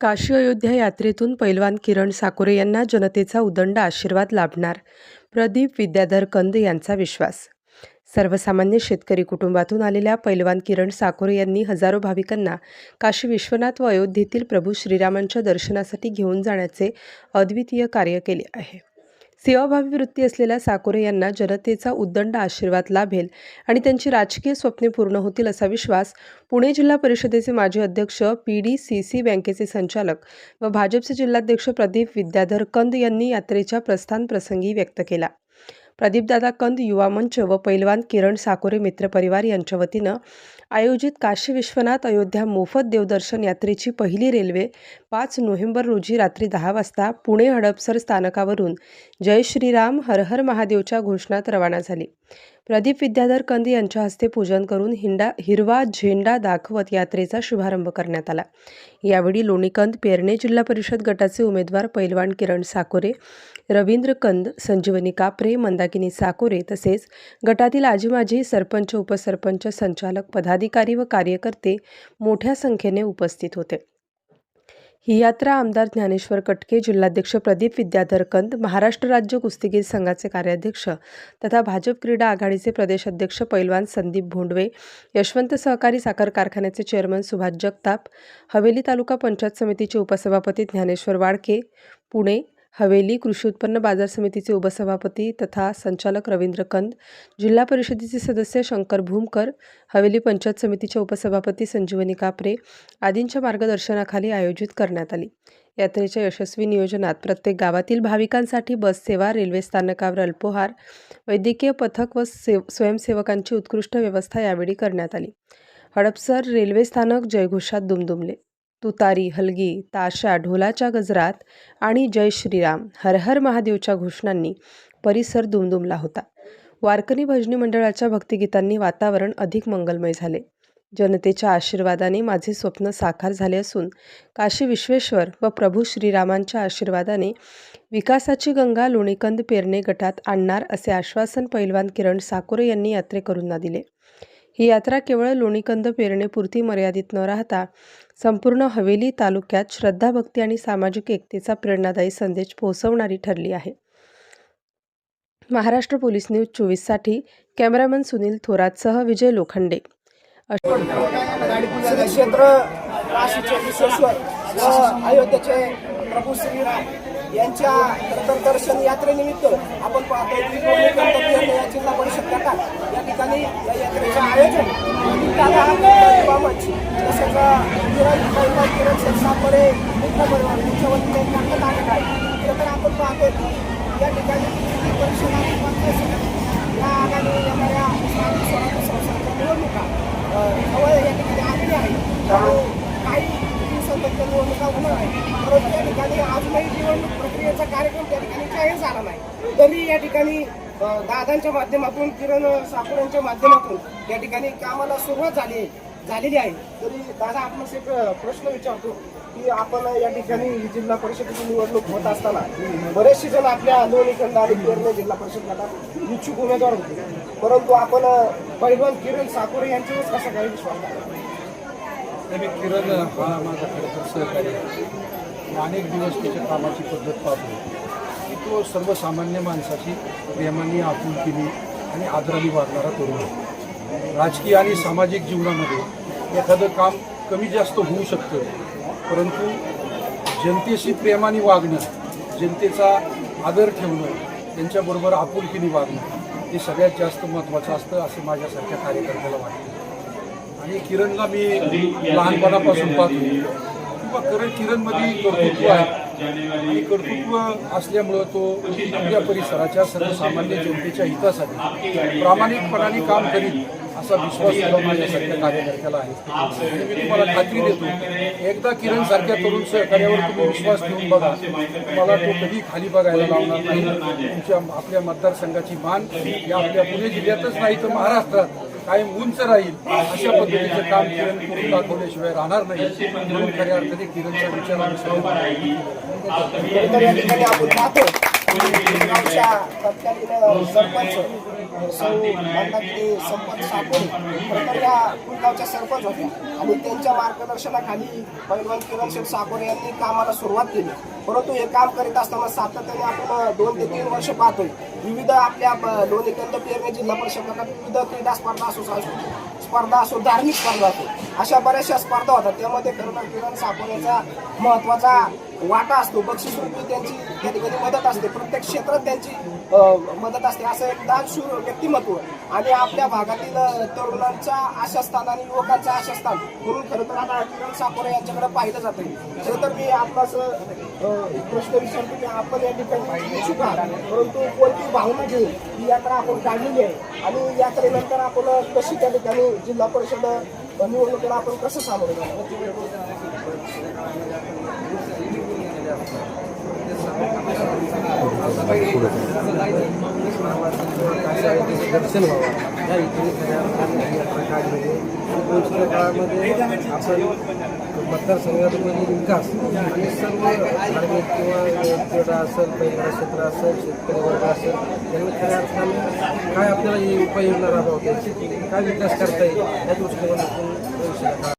काशी अयोध्या यात्रेतून पैलवान किरण साकोरे यांना जनतेचा उदंड आशीर्वाद लाभणार प्रदीप विद्याधर कंद यांचा विश्वास. सर्वसामान्य शेतकरी कुटुंबातून आलेल्या पैलवान किरण साकोरे यांनी हजारो भाविकांना काशी विश्वनाथ व अयोध्येतील प्रभू श्रीरामांच्या दर्शनासाठी घेऊन जाण्याचे अद्वितीय कार्य केले आहे. सेवाभावी वृत्ती असलेल्या साकोरे यांना जनतेचा उद्दंड आशीर्वाद लाभेल आणि त्यांची राजकीय स्वप्ने पूर्ण होतील असा विश्वास पुणे जिल्हा परिषदेचे माजी अध्यक्ष पी डी सी सी बँकेचे संचालक व भाजपचे जिल्हाध्यक्ष प्रदीप विद्याधर कंद यांनी यात्रेच्या प्रस्थान प्रसंगी व्यक्त केला. प्रदीपदादा कंद युवा मंच व पैलवान किरण साकोरे मित्रपरिवार यांच्या वतीनं आयोजित काशी विश्वनाथ अयोध्या मोफत देवदर्शन यात्रेची पहिली रेल्वे पाच नोव्हेंबर रोजी रात्री दहा वाजता पुणे हडपसर स्थानकावरून जय श्रीराम हर हर महादेवच्या घोषणात रवाना झाली. प्रदीप विद्याधर कंद यांच्या हस्ते पूजन करून हिंडा हिरवा झेंडा दाखवत यात्रेचा शुभारंभ करण्यात आला. यावेळी लोणीकंद पेरणे जिल्हा परिषद गटाचे उमेदवार पैलवान किरण साकोरे रवींद्र कंद संजीवनी कापरे मंदाकिनी साकोरे तसेच गटातील आजीमाजी सरपंच उपसरपंच संचालक पदाधिकारी व कार्यकर्ते मोठ्या संख्येने उपस्थित होते. ही यात्रा आमदार ज्ञानेश्वर कटके जिल्हाध्यक्ष प्रदीप विद्याधर कंद महाराष्ट्र राज्य कुस्तीगीर संघाचे कार्याध्यक्ष तथा भाजप क्रीडा आघाडीचे प्रदेश अध्यक्ष पैलवान संदीप भोंडवे यशवंत सहकारी साखर कारखान्याचे चेअरमन सुभाष जगताप हवेली तालुका पंचायत समितीचे उपसभापती ज्ञानेश्वर वाडके पुणे हवेली कृषी उत्पन्न बाजार समितीचे उपसभापती तथा संचालक रवींद्र कंद जिल्हा परिषदेचे सदस्य शंकर भूमकर हवेली पंचायत समितीच्या उपसभापती संजीवनी कापरे आदींच्या मार्गदर्शनाखाली आयोजित करण्यात आली. यात्रेच्या यशस्वी नियोजनात प्रत्येक गावातील भाविकांसाठी बस सेवा रेल्वे स्थानकावर अल्पोहार वैद्यकीय पथक व सेव स्वयंसेवकांची उत्कृष्ट व्यवस्था यावेळी करण्यात आली. हडपसर रेल्वे स्थानक जयघोषात दुमदुमले. तुतारी हलगी ताशा ढोलाच्या गजरात आणि जय श्रीराम हर हर महादेवच्या घोषणांनी परिसर दुमदुमला होता. वारकरी भजनी मंडळाच्या भक्तिगीतांनी वातावरण अधिक मंगलमय झाले. जनतेच्या आशीर्वादाने माझे स्वप्न साकार झाले असून काशी विश्वेश्वर व प्रभू श्रीरामांच्या आशीर्वादाने विकासाची गंगा लोणीकंद पेरणे गटात आणणार असे आश्वासन पैलवान किरण साकोरे यांनी यात्रेकरूंना दिले. ही यात्रा केवळ लोणीकंद पेरणेपुरती मर्यादित न राहता संपूर्ण हवेली तालुक्यात श्रद्धा भक्ती आणि सामाजिक एकतेचा प्रेरणादायी संदेश पोहोचवणारी ठरली आहे. महाराष्ट्र पोलीस न्यूज चोवीससाठी कॅमेरामन सुनील थोरातसह विजय लोखंडे. क्षेत्र अयोध्येचे प्रभू श्रीराम यांच्या दर्शन यात्रेनिमित्त आपण पाहतो की लोणीकंद पेरणे या जिल्हा परिषद गटात या ठिकाणी या यात्रेचं आयोजन. दादा तसेच किरण पैलवान किरण परिवार वतीने करण्यात आलेलं आहे. खरं तर आपण पाहतो या ठिकाणी जिल्हा आणि या आगामी येणाऱ्या स्थानिक स्वराज्य संस्थांच्या निवडणुका जवळ या ठिकाणी आलेली आहे. काही दिवसांनंतर निवडणुका होणार आहे परंतु या ठिकाणी अजूनही निवडणूक प्रक्रियेचा कार्यक्रम त्या ठिकाणी जाहीर झाला नाही. तरी या ठिकाणी दादांच्या माध्यमातून किरण साकोऱ्यांच्या माध्यमातून या ठिकाणी कामाला सुरुवात झाली झालेली आहे. तरी दादा आपण एक प्रश्न विचारतो की आपण या ठिकाणी जिल्हा परिषदेची निवडणूक होत असताना बरेचसे जण आपल्या लोणीखंड आणि पेरणे जिल्हा परिषद गटात इच्छुक उमेदवार होते. परंतु आपण अ, पैलवान किरण साकोरे यांच्यावर कसा काही विश्वास मी किरण हा माझा खरं तर सहकारी अनेक दिवस त्याच्या कामाची पद्धत पाहतो. तो सर्वसामान्य माणसाची प्रेमाने आपुलकीने आणि आदराने वागणारा तरुण राजकीय आणि सामाजिक जीवनामध्ये एखादं काम कमी जास्त होऊ शकतं परंतु जनतेशी प्रेमाने वागणं जनतेचा आदर ठेवणं त्यांच्याबरोबर आपुलकीने वागणं हे सगळ्यात जास्त महत्त्वाचं असतं असं माझ्यासारख्या कार्यकर्त्याला वाटतं. आणि किरणला मी लहानपणापासून पाहतो. किंवा करण किरणमध्ये कर्तृत्व आहे आणि कर्तृत्व असल्यामुळं तो आपल्या परिसराच्या सर्वसामान्य जनतेच्या हितासाठी प्रामाणिकपणाने काम करील असा विश्वास सुद्धा माझ्यासारख्या कार्यकर्त्याला आहे. आणि मी तुम्हाला खात्री देतो एकदा किरण सारख्या तरुण सहकार्यावर तुम्ही विश्वास ठेवून बघा तुम्हाला तो कधी खाली बघायला लावणार नाही. तुमच्या आपल्या मतदारसंघाची मान या आपल्या पुणे जिल्ह्यातच नाही तर महाराष्ट्रात. कायम उंच राहील अशा पद्धतीचं काम किरण करून दाखवल्याशिवाय राहणार नाही म्हणून खऱ्या अर्थाने किरणच्या विचार ठिकाणी आपण पाहतो गावच्या तत्कालीन सरपंच संपत साकोरे तर या गावच्या सरपंच होत्या आणि त्यांच्या मार्गदर्शनाखाली पैलवान किरण शेठ साकोरे यांनी कामाला सुरुवात केली परंतु हे काम करीत असताना सातत्याने आपण दोन ते तीन वर्ष पाहतोय विविध आपल्या लोणी कंद पेरणे जिल्हा परिषद विविध क्रीडा स्पर्धा असो सांस्कृतिक स्पर्धा असो धार्मिक स्पर्धा असो. अशा बऱ्याचशा स्पर्धा होतात. त्यामध्ये खरं किरण साकोरेचा महत्त्वाचा वाटा असतो. बक्षीस रूपी त्यांची त्या ठिकाणी मदत असते. प्रत्येक क्षेत्रात त्यांची मदत असते. असं एक दानशूर व्यक्तिमत्व आणि आपल्या भागातील तरुणांचा आशास्थान आणि युवकांचं आशास्थान म्हणून खरं तर आता किरण साकोरे यांच्याकडे पाहिलं जातं खरं तर मी आपलाच प्रश्न विचारतो की आपण या ठिकाणी इच्छुक आहात. परंतु कोणती भावना घेऊन ही यात्रा आपण काढलेली आहे आणि यात्रेनंतर आपण कशी त्या ठिकाणी जिल्हा परिषद निवडणुकीला आपण कसं सामोरे जाऊ दर्शन व्हावं या हेतूने खऱ्या यात्रा काढलेली आहे काळामध्ये आपण मतदारसंघामध्ये विकास हे सर्व धार्मिक किंवा क्रीडा असेल पैलवान क्षेत्र असेल शेतकरी वर्ग असेल यांनी खऱ्या अर्थाने काय आपल्याला ही उपाययोजना राबवता येईल काय विकास करता येईल या दृष्टीकोनातून भविष्याच्या